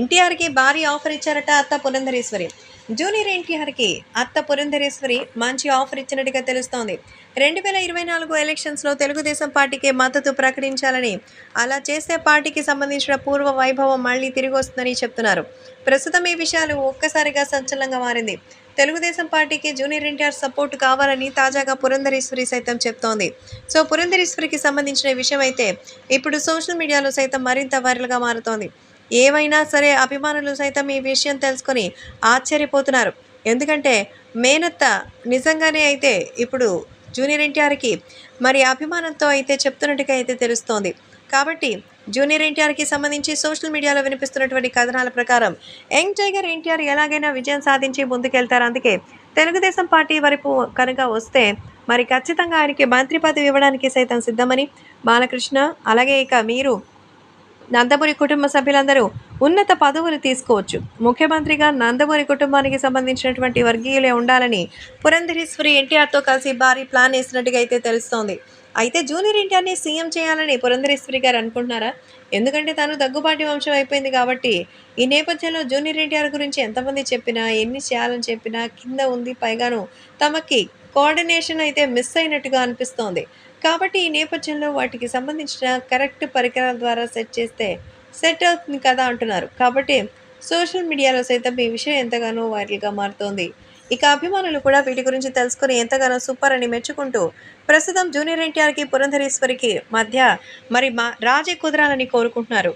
ఎన్టీఆర్కి భారీ ఆఫర్ ఇచ్చారట అత్త పురంధరేశ్వరి. జూనియర్ ఎన్టీఆర్కి అత్త పురంధరేశ్వరి మంచి ఆఫర్ ఇచ్చినట్టుగా తెలుస్తోంది. రెండు వేల ఇరవై నాలుగు ఎలక్షన్స్లో తెలుగుదేశం పార్టీకి మద్దతు ప్రకటించాలని అలా చేస్తే పార్టీకి సంబంధించిన పూర్వ వైభవం మళ్ళీ తిరిగి వస్తుందని చెప్తున్నారు. ప్రస్తుతం ఈ విషయాలు ఒక్కసారిగా సంచలనంగా మారింది. తెలుగుదేశం పార్టీకి జూనియర్ ఎన్టీఆర్ సపోర్ట్ కావాలని తాజాగా పురంధరేశ్వరి సైతం చెప్తోంది. సో పురంధరేశ్వరికి సంబంధించిన విషయం అయితే ఇప్పుడు సోషల్ మీడియాలో సైతం మరింత వైరల్గా మారుతోంది. ఏవైనా సరే అభిమానులు సైతం ఈ విషయం తెలుసుకొని ఆశ్చర్యపోతున్నారు. ఎందుకంటే మేనత్త నిజంగానే అయితే ఇప్పుడు జూనియర్ ఎన్టీఆర్కి మరి అభిమానంతో అయితే చెప్తున్నట్టుగా అయితే తెలుస్తోంది. కాబట్టి జూనియర్ ఎన్టీఆర్కి సంబంధించి సోషల్ మీడియాలో వినిపిస్తున్నటువంటి కథనాల ప్రకారం యంగ్ టైగర్ ఎన్టీఆర్ ఎలాగైనా విజయం సాధించి ముందుకెళ్తారు. అందుకే తెలుగుదేశం పార్టీ వరకు కనుక వస్తే మరి ఖచ్చితంగా ఆయనకి మంత్రి పదవి ఇవ్వడానికి సైతం సిద్ధమని బాలకృష్ణ అలాగే ఇక మీరు నందమూరి కుటుంబ సభ్యులందరూ ఉన్నత పదవులు తీసుకోవచ్చు. ముఖ్యమంత్రిగా నందమూరి కుటుంబానికి సంబంధించినటువంటి వర్గీయులే ఉండాలని పురంధరేశ్వరి ఎన్టీఆర్తో కలిసి భారీ ప్లాన్ వేసినట్టుగా అయితే తెలుస్తోంది. అయితే జూనియర్ ఎన్టీఆర్ని సీఎం చేయాలని పురంధరేశ్వరి గారు అనుకుంటున్నారా? ఎందుకంటే తను దగ్గుబాటి వంశం అయిపోయింది కాబట్టి ఈ నేపథ్యంలో జూనియర్ ఎన్టీఆర్ గురించి ఎంతమంది చెప్పినా ఎన్ని చేయాలని చెప్పినా కింద ఉంది పైగాను తమకి కోఆర్డినేషన్ అయితే మిస్ అయినట్టుగా అనిపిస్తోంది. కాబట్టి ఈ నేపథ్యంలో వాటికి సంబంధించిన కరెక్ట్ పరికరాల ద్వారా సెట్ చేస్తే సెట్ అవుతుంది కదా అంటున్నారు. కాబట్టి సోషల్ మీడియాలో సైతం ఈ విషయం ఎంతగానో వైరల్గా మారుతోంది. ఇక అభిమానులు కూడా వీటి గురించి తెలుసుకొని ఎంతగానో సూపర్ అని మెచ్చుకుంటూ ప్రస్తుతం జూనియర్ ఎన్టీఆర్కి పురంధరేశ్వరికి మధ్య మరి మా రాజే కుదరాలని కోరుకుంటున్నారు.